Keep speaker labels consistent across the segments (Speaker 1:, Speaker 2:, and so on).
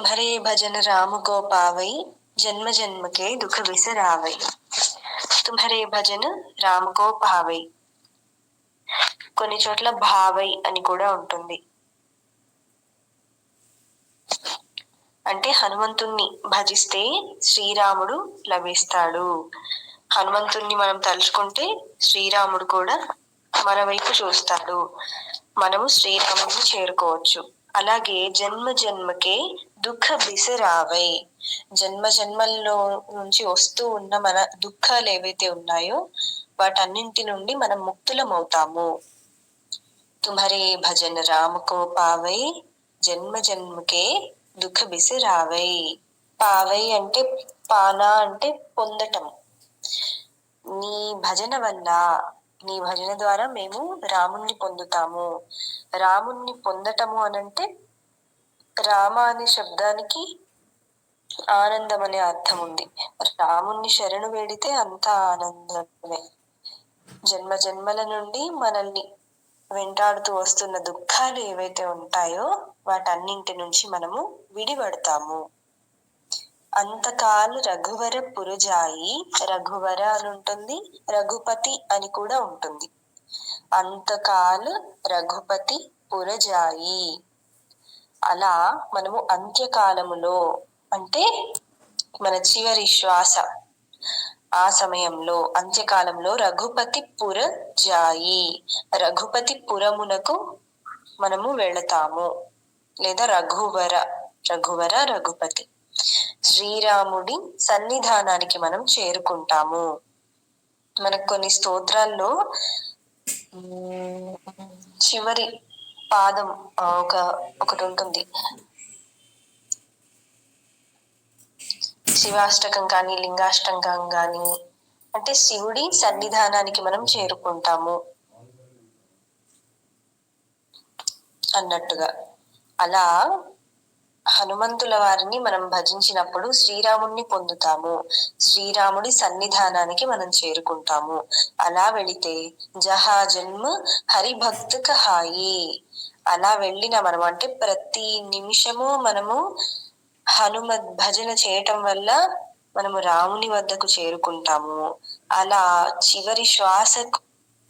Speaker 1: భరే భజన రామ గోపావై జన్మ జన్మకే దుఃఖ విసరావై తుమరే భజన రామ గోపావై కొన్ని చోట్ల భావై అని కూడా ఉంటుంది. అంటే హనుమంతుణ్ణి భజిస్తే శ్రీరాముడు లభిస్తాడు. హనుమంతుణ్ణి మనం తలుచుకుంటే శ్రీరాముడు కూడా మన వైపు చూస్తాడు. మనము శ్రీరాముడిని చేరుకోవచ్చు. అలాగే జన్మ జన్మకే దుఃఖ బిసరావై జన్మ జన్మల్లో నుంచి వస్తూ ఉన్న మన దుఃఖాలు ఏవైతే ఉన్నాయో వాటన్నింటి నుండి మనం ముక్తులం అవుతాము తుమరే భజన రామకో పావై జన్మ జన్మకే దుఃఖ బిసిరావై పావై అంటే పానా అంటే పొందటం. నీ భజన వల్ల నీ భజన ద్వారా మేము రాముణ్ణి పొందుతాము. రాముణ్ణి పొందటము అనంటే రామ అనే శబ్దానికి ఆనందం అనే అర్థం ఉంది. రాముణ్ణి శరణు వేడితే అంత ఆనందమే. జన్మ జన్మల నుండి మనల్ని వెంటాడుతూ వస్తున్న దుఃఖాలు ఏవైతే ఉంటాయో వాటన్నింటి నుంచి మనము విడిపడతాము. అంతకాలు రఘువర పురజాయి రఘువర అని ఉంటుంది రఘుపతి అని కూడా ఉంటుంది. అంతకాలు రఘుపతి పురజాయి. అలా మనము అంత్యకాలములో అంటే మన చివరి శ్వాస ఆ సమయంలో అంత్యకాలంలో రఘుపతి పుర జాయి రఘుపతి పురమునకు మనము వెళతాము. లేదా రఘువర రఘువర రఘుపతి. శ్రీరాముడి సన్నిధానానికి మనం చేరుకుంటాము. మనకు కొన్ని స్తోత్రాల్లో చివరి పాదం ఒక ఒకటి ఉంటుంది. శివాష్టకం కానీ లింగాష్టకం కానీ అంటే శివుడి సన్నిధానానికి మనం చేరుకుంటాము. అన్నట్టుగా. అలా హనుమంతుల వారిని మనం భజించినప్పుడు శ్రీరాముణ్ణి పొందుతాము. శ్రీరాముడి సన్నిధానానికి మనం చేరుకుంటాము. అలా వెళితే జహా జన్మ హరిభక్త హాయి. అలా వెళ్ళిన మనం అంటే ప్రతి నిమిషము మనము హనుమ భజన చేయటం వల్ల మనము రాముని వద్దకు చేరుకుంటాము. అలా చివరి శ్వాస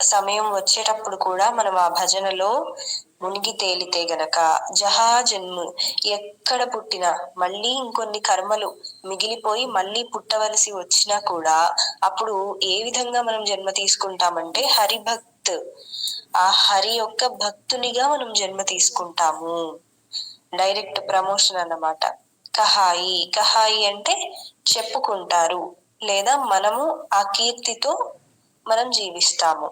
Speaker 1: సమయం వచ్చేటప్పుడు కూడా మనం ఆ భజనలో మునిగి తేలితే గనక జహా జన్ము ఎక్కడ పుట్టినా మళ్ళీ ఇంకొన్ని కర్మలు మిగిలిపోయి మళ్ళీ పుట్టవలసి వచ్చినా కూడా అప్పుడు ఏ విధంగా మనం జన్మ తీసుకుంటామంటే హరిభక్త్. ఆ హరి యొక్క భక్తునిగా మనం జన్మ తీసుకుంటాము. డైరెక్ట్ ప్రమోషన్ అన్నమాట. కహాయి. కహాయి అంటే చెప్పుకుంటారు లేదా మనము ఆ కీర్తితో మనం జీవిస్తాము.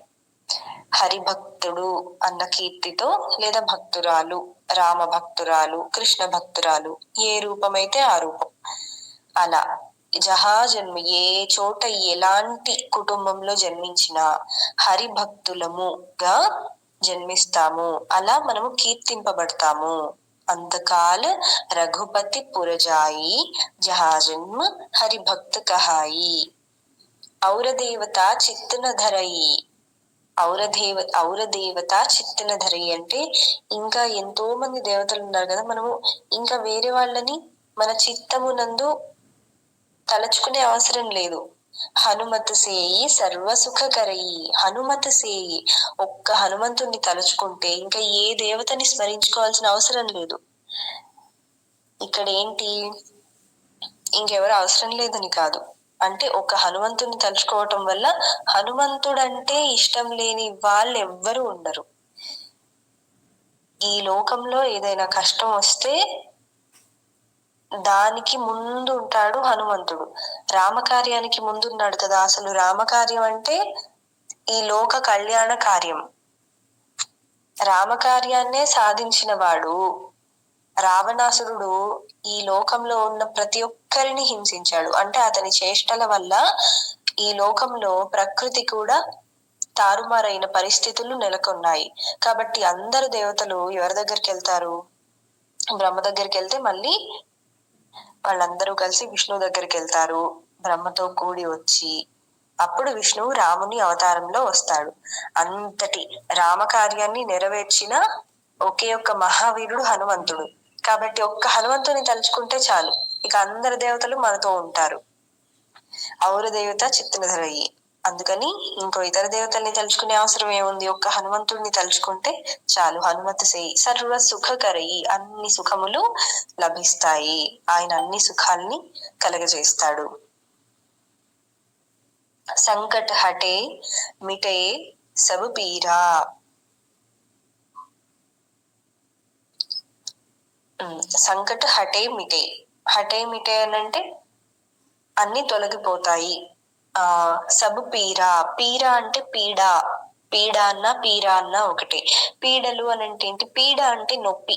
Speaker 1: హరిభక్తుడు అన్న కీర్తితో లేదా భక్తురాలు రామ భక్తురాలు కృష్ణ భక్తురాలు ఏ రూపమైతే ఆ రూపం. అలా జహా జన్మ ఏ చోట ఎలాంటి కుటుంబంలో జన్మించినా హరిభక్తులముగా జన్మిస్తాము. అలా మనము కీర్తింపబడతాము. అంతకాల రఘుపతి పురజాయి జహాజన్మ హరిభక్త కహాయి ఔరదేవత చిత్తున ధరయి. ఔరదేవ ఔరదేవత చిత్తున ధరయి అంటే ఇంకా ఎంతో మంది దేవతలు ఉన్నారు కదా మనము ఇంకా వేరే వాళ్ళని మన చిత్తమునందు తలచుకునే అవసరం లేదు. హనుమత సేయి సర్వ సుఖకరయి హనుమత సేయి. ఒక్క హనుమంతుణ్ణి తలుచుకుంటే ఇంకా ఏ దేవతని స్మరించుకోవాల్సిన అవసరం లేదు. ఇక్కడ ఏంటి ఇంకెవరు అవసరం లేదని కాదు. అంటే ఒక హనుమంతుని తలుచుకోవటం వల్ల హనుమంతుడంటే ఇష్టం లేని వాళ్ళు ఎవ్వరు ఉండరు. ఈ లోకంలో ఏదైనా కష్టం వస్తే దానికి ముందు ఉంటాడు హనుమంతుడు. రామకార్యానికి ముందున్నాడు కదా అసలు రామకార్యం అంటే ఈ లోక కళ్యాణ కార్యం. రామకార్యాన్నే సాధించిన వాడు. రావణాసురుడు ఈ లోకంలో ఉన్న ప్రతి ఒక్కరిని హింసించాడు. అంటే అతని చేష్టల వల్ల ఈ లోకంలో ప్రకృతి కూడా తారుమారైన పరిస్థితులు నెలకొన్నాయి. కాబట్టి అందరు దేవతలు ఎవరి దగ్గరికి వెళ్తారు? బ్రహ్మ దగ్గరికి వెళ్తే మళ్ళీ వాళ్ళందరూ కలిసి విష్ణువు దగ్గరికి వెళ్తారు. బ్రహ్మతో కూడి వచ్చి అప్పుడు విష్ణువు రాముని అవతారంలో వస్తాడు. అంతటి రామకార్యాన్ని నెరవేర్చిన ఒకే ఒక్క మహావీరుడు హనుమంతుడు. కాబట్టి ఒక్క హనుమంతుని తలుచుకుంటే చాలు. ఇక అందరి దేవతలు మనతో ఉంటారు. ఔర దేవత చిత్తనధరయ్యి అందుకని ఇంకో ఇతర దేవతల్ని తలుచుకునే అవసరం ఏముంది? ఒక్క హనుమంతుడిని తలుచుకుంటే చాలు. హనుమత సేయి సర్వ సుఖకరయి అన్ని సుఖములు లభిస్తాయి. ఆయన అన్ని సుఖాల్ని కలగజేస్తాడు. సంకట హటే మిటే సబు పీరా సంకట హటే మిటే. హటే మిటే అని అంటే అన్ని తొలగిపోతాయి. ఆ సబు పీరా. పీరా అంటే పీడ. పీడ అన్న పీరా అన్న ఒకటే. పీడలు అని అంటే ఏంటి? పీడ అంటే నొప్పి.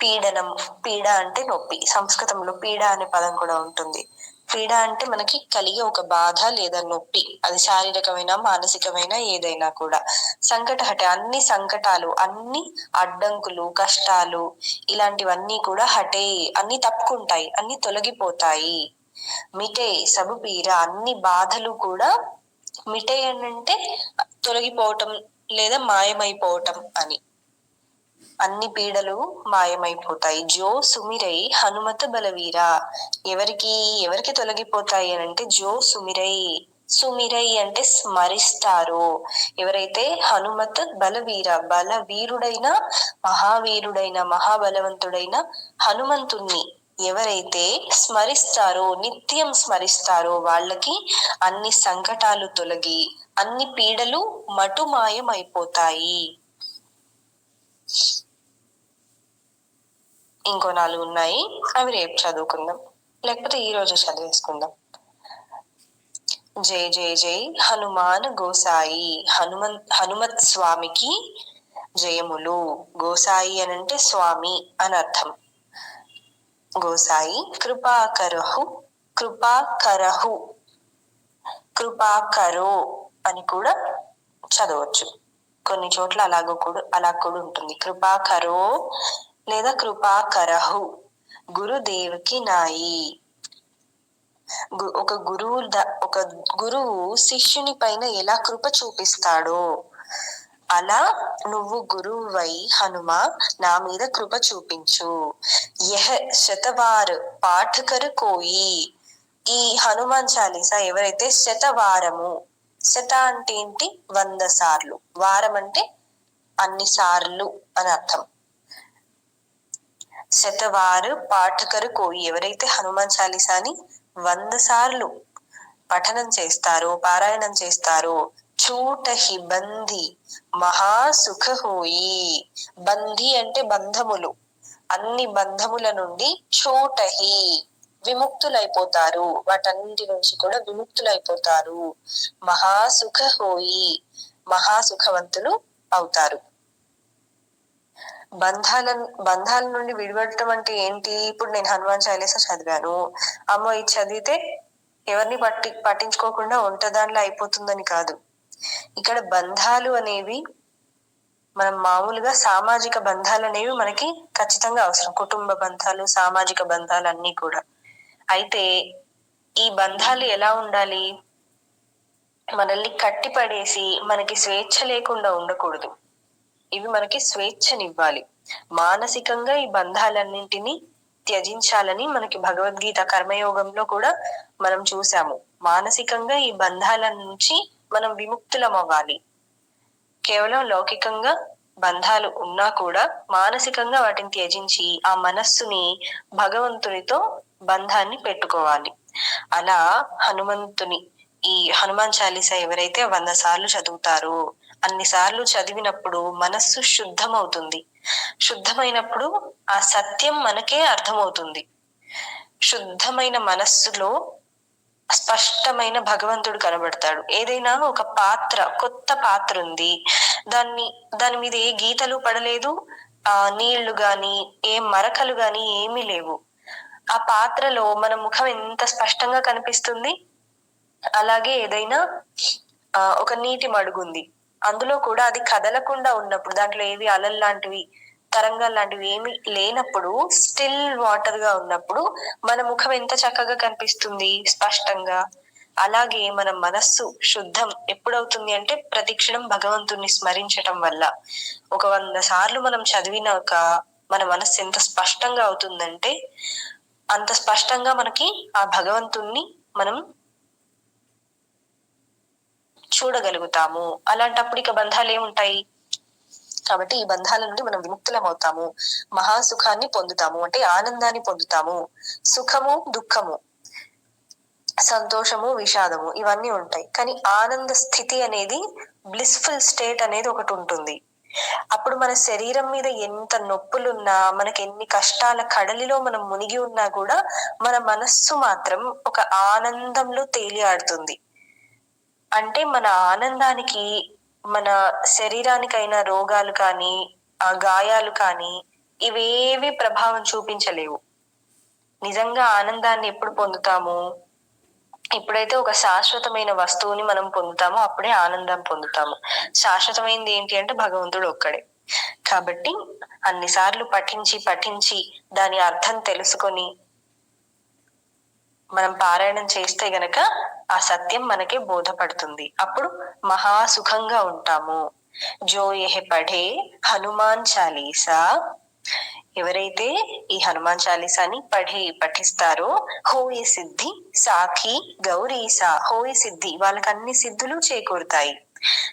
Speaker 1: పీడనం. పీడ అంటే నొప్పి. సంస్కృతంలో పీడ అనే పదం కూడా ఉంటుంది. పీడ అంటే మనకి కలిగే ఒక బాధ లేదా నొప్పి. అది శారీరకమైన మానసికమైన ఏదైనా కూడా. సంకట హటే అన్ని సంకటాలు అన్ని అడ్డంకులు కష్టాలు ఇలాంటివన్నీ కూడా హటే అన్ని తప్పుకుంటాయి అన్ని తొలగిపోతాయి. మిటే సబు అన్ని బాధలు కూడా మిటే అని అంటే తొలగిపోవటం లేదా మాయమైపోవటం అని. అన్ని పీడలు మాయమైపోతాయి. జో సుమిరై హనుమత బలవీర. ఎవరికి ఎవరికి తొలగిపోతాయి అని అంటే జో సుమిరై. సుమిరై అంటే స్మరిస్తారు. ఎవరైతే హనుమత్ బలవీర బలవీరుడైన మహావీరుడైన మహాబలవంతుడైన హనుమంతుణ్ణి ఎవరైతే స్మరిస్తారో నిత్యం స్మరిస్తారో వాళ్ళకి అన్ని సంకటాలు తొలగి అన్ని పీడలు మటుమాయమైపోతాయి. ఇంకో నాలుగు ఉన్నాయి. అవి రేపు చదువుకుందాం. లేకపోతే ఈ రోజు చదివేసుకుందాం. జై జై జై. హనుమాన్ గోసాయి. హనుమన్ హనుమత్ స్వామికి జయములు. గోసాయి అని అంటే స్వామి అని అర్థం. గోసాయి కృపాకరహు కృపాకరహు కృపాకరో అని కూడా చదవచ్చు. కొన్ని చోట్ల అలాగో కూడా అలా కూడా ఉంటుంది. కృపాకరో లేదా కృపాకరహు గురుదేవుకి నాయి. ఒక గురువు ఒక గురువు శిష్యుని పైన ఎలా కృప చూపిస్తాడో అలా నువ్వు గురువై హనుమ నా మీద కృప చూపించు. యహ శతవారు పాఠకరు కోయి. ఈ హనుమాన్ చాలీసా ఎవరైతే శతవారము శత అంటే ఏంటి వంద సార్లు. వారం అంటే అన్ని సార్లు అని అర్థం. శతవారు పాఠకరు కోయి. ఎవరైతే హనుమాన్ చాలీసాని వంద సార్లు పఠనం చేస్తారో పారాయణం చేస్తారో చూటహి బంది మహాసుఖ హోయి బంది అంటే బంధములు. అన్ని బంధముల నుండి చూటహి. విముక్తులైపోతారు. వాటన్నింటి నుంచి కూడా విముక్తులైపోతారు. మహాసుఖ హోయి మహాసుఖవంతులు అవుతారు. బంధాల బంధాల నుండి విడిపడటం అంటే ఏంటి? ఇప్పుడు నేను హనుమాన్ చాలీస చదివాను. అమ్మో ఇది చదివితే ఎవరిని పట్టి పట్టించుకోకుండా వంట దానిలో అయిపోతుందని కాదు. ఇక్కడ బంధాలు అనేవి మనం మామూలుగా సామాజిక బంధాలు అనేవి మనకి ఖచ్చితంగా అవసరం. కుటుంబ బంధాలు సామాజిక బంధాలు అన్ని కూడా. అయితే ఈ బంధాలు ఎలా ఉండాలి? మనల్ని కట్టిపడేసి మనకి స్వేచ్ఛ లేకుండా ఉండకూడదు. ఇవి మనకి స్వేచ్ఛనివ్వాలి. మానసికంగా ఈ బంధాలన్నింటినీ త్యజించాలని మనకి భగవద్గీత కర్మయోగంలో కూడా మనం చూసాము మానసికంగా ఈ బంధాల నుంచి మనం విముక్తులం అవ్వాలి కేవలం లౌకికంగా బంధాలు ఉన్నా కూడా మానసికంగా వాటిని త్యజించి ఆ మనస్సుని భగవంతునితో బంధాన్ని పెట్టుకోవాలి. అలా హనుమంతుని ఈ హనుమాన్ చాలీసా ఎవరైతే వంద సార్లు చదువుతారో అన్ని సార్లు చదివినప్పుడు మనస్సు శుద్ధమవుతుంది. శుద్ధమైనప్పుడు ఆ సత్యం మనకే అర్థమవుతుంది. శుద్ధమైన మనస్సులో స్పష్టమైన భగవంతుడు కనబడతాడు. ఏదైనా ఒక పాత్ర కొత్త పాత్ర ఉంది. దాన్ని దాని మీద ఏ గీతలు పడలేదు. ఆ నీళ్ళు గాని ఏ మరకలు గాని ఏమీ లేవు. ఆ పాత్రలో మన ముఖం ఎంత స్పష్టంగా కనిపిస్తుంది? అలాగే ఏదైనా ఆ ఒక నీటి మడుగుంది అందులో కూడా అది కదలకుండా ఉన్నప్పుడు దాంట్లో ఏవి అలల్లాంటివి తరంగాలు లాంటివి ఏమి లేనప్పుడు స్టిల్ వాటర్గా ఉన్నప్పుడు మన ముఖం ఎంత చక్కగా కనిపిస్తుంది స్పష్టంగా. అలాగే మన మనస్సు శుద్ధం ఎప్పుడవుతుంది అంటే ప్రతిక్షణం భగవంతుణ్ణి స్మరించటం వల్ల. ఒక వంద సార్లు మనం చదివినాక మన మనస్సు ఎంత స్పష్టంగా అవుతుందంటే అంత స్పష్టంగా మనకి ఆ భగవంతుణ్ణి మనం చూడగలుగుతాము. అలాంటప్పుడు ఇక బంధాలు ఏముంటాయి? కాబట్టి ఈ బంధాల నుండి మనం విముక్తులం అవుతాము మహాసుఖాన్ని పొందుతాము. అంటే ఆనందాన్ని పొందుతాము. సుఖము దుఃఖము సంతోషము విషాదము ఇవన్నీ ఉంటాయి. కానీ ఆనంద స్థితి అనేది బ్లిస్ఫుల్ స్టేట్ అనేది ఒకటి ఉంటుంది. అప్పుడు మన శరీరం మీద ఎంత నొప్పులున్నా మనకి ఎన్ని కష్టాల కడలిలో మనం మునిగి ఉన్నా కూడా మన మనస్సు మాత్రం ఒక ఆనందంలో తేలియాడుతుంది. అంటే మన ఆనందానికి మన శరీరానికైనా రోగాలు కానీ ఆ గాయాలు కానీ ఇవేవి ప్రభావం చూపించలేవు. నిజంగా ఆనందాన్ని ఎప్పుడు పొందుతాము? ఎప్పుడైతే ఒక శాశ్వతమైన వస్తువుని మనం పొందుతామో అప్పుడే ఆనందం పొందుతాము. శాశ్వతమైనది ఏంటి అంటే భగవంతుడు ఒక్కడే. కాబట్టి అన్నిసార్లు పఠించి పఠించి దాని అర్థం తెలుసుకొని మనం పారాయణం చేస్తే గనక ఆ సత్యం మనకే బోధపడుతుంది. అప్పుడు మహా సుఖంగా ఉంటాము. జో ఎహె పఢే హనుమాన్ చాలీసా. ఎవరైతే ఈ హనుమాన్ చాలీసాని పఠి పఠిస్తారో హోయి సిద్ధి సాఖి గౌరీసా హోయి సిద్ధి వాళ్ళకి అన్ని సిద్ధులు చేకూరుతాయి.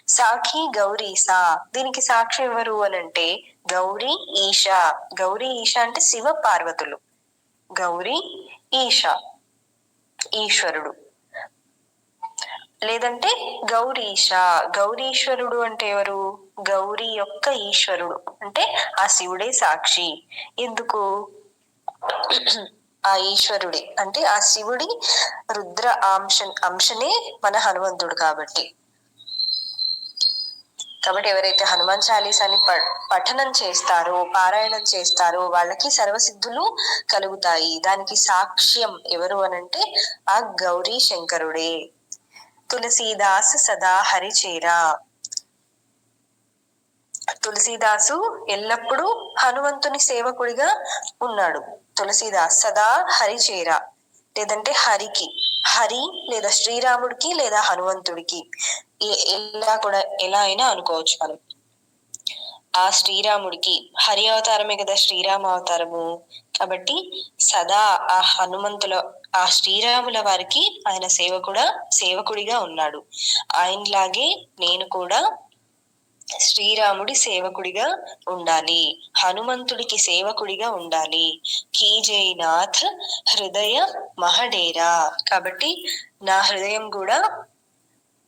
Speaker 1: సాఖి గౌరీసా దీనికి సాక్షి ఎవరు అని అంటే గౌరీ ఈషా. గౌరీ ఈషా అంటే శివ పార్వతులు. గౌరీ ఈషా ఈశ్వరుడు. లేదంటే గౌరీష. గౌరీశ్వరుడు అంటే ఎవరు? గౌరీ యొక్క ఈశ్వరుడు. అంటే ఆ శివుడే సాక్షి. ఎందుకు? ఆ ఈశ్వరుడే. అంటే ఆ శివుడి రుద్ర అంశ అంశనే మన హనుమంతుడు కాబట్టి. కాబట్టి ఎవరైతే హనుమాన్ చాలీసాని పఠనం చేస్తారో పారాయణం చేస్తారో వాళ్ళకి సర్వసిద్ధులు కలుగుతాయి. దానికి సాక్ష్యం ఎవరు అనంటే ఆ గౌరీ శంకరుడే. తులసీదాస్ సదా హరిచేరా. తులసీదాసు ఎల్లప్పుడూ హనుమంతుని సేవకుడిగా ఉన్నాడు. తులసీదాస్ సదా హరిచేర లేదంటే హరికి హరి లేదా శ్రీరాముడికి లేదా హనుమంతుడికి. ఎలా కూడా ఎలా అయినా అనుకోవచ్చు మనం. ఆ శ్రీరాముడికి హరి అవతారమే కదా శ్రీరామ అవతారము. కాబట్టి సదా ఆ హనుమంతుల ఆ శ్రీరాముల వారికి ఆయన సేవకుడ సేవకుడిగా ఉన్నాడు. ఆయనలాగే నేను కూడా శ్రీరాముడి సేవకుడిగా ఉండాలి. హనుమంతుడికి సేవకుడిగా ఉండాలి. కీజైనాథ్ హృదయ మహడేరా. కాబట్టి నా హృదయం కూడా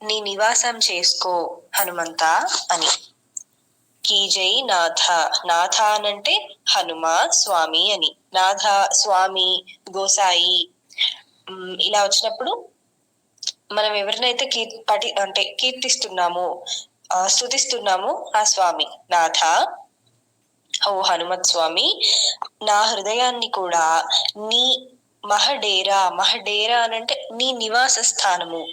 Speaker 1: నీ నివాసం చేసుకో హనుమంత అని. కీజై నాథ నాథ అనంటే హనుమ స్వామి అని. నాథ స్వామి గోసాయి. ఇలా వచ్చినప్పుడు మనం ఎవరినైతే కీర్ పటి అంటే కీర్తిస్తున్నామో స్థుతిస్తున్నాము ఆ స్వామి నాథ. ఓ హనుమత్ స్వామి నా హృదయాన్ని కూడా నీ మహడేరా మహడేరా అనంటే నీ నివాస స్థానము.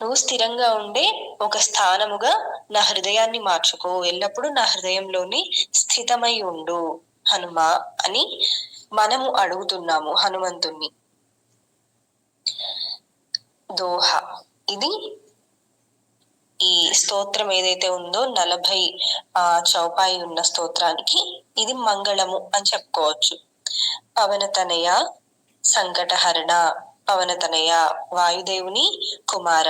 Speaker 1: నువ్వు స్థిరంగా ఉండే ఒక స్థానముగా నా హృదయాన్ని మార్చుకో. ఎల్లప్పుడూ నా హృదయంలోని స్థితమై ఉండు హనుమ అని మనము అడుగుతున్నాము హనుమంతుణ్ణి. దోహ. ఇది ఈ స్తోత్రం ఏదైతే ఉందో నలభై ఆ చౌపాయి ఉన్న స్తోత్రానికి ఇది మంగళము అని చెప్పుకోవచ్చు. పవనతనయ సంకటహరణ పవనతనయ వాయుదేవుని కుమార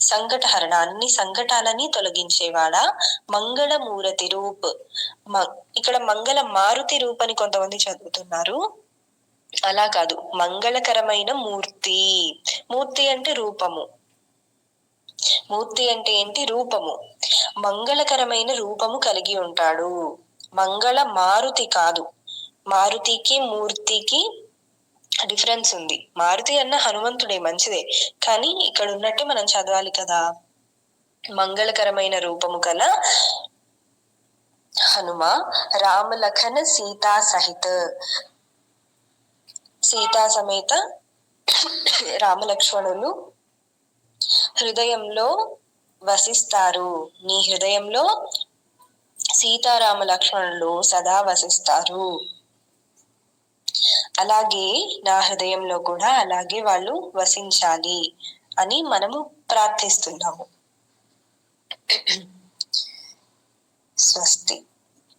Speaker 1: సంకటహరణ అన్ని సంకటాలని తొలగించేవాడా మంగళమూరతి రూప్. ఇక్కడ మంగళ మారుతి రూప్ అని కొంతమంది చదువుతున్నారు. అలా కాదు మంగళకరమైన మూర్తి. మూర్తి అంటే రూపము. మూర్తి అంటే ఏంటి? రూపము. మంగళకరమైన రూపము కలిగి ఉంటాడు. మంగళ మారుతి కాదు. మారుతికి మూర్తికి డిఫరెన్స్ ఉంది. మారుతి అన్న హనుమంతుడే మంచిదే. కానీ ఇక్కడ ఉన్నట్టే మనం చదవాలి కదా. మంగళకరమైన రూపము కల హనుమ రామలఖన సీతా సహిత. సీతా సమేత రామలక్ష్మణులు హృదయంలో వసిస్తారు. నీ హృదయంలో సీతారామ లక్ష్మణులు సదా వసిస్తారు. అలాగే నా హృదయంలో కూడా అలాగే వాళ్ళు వసించాలి అని మనము ప్రార్థిస్తున్నాము. స్వస్తి.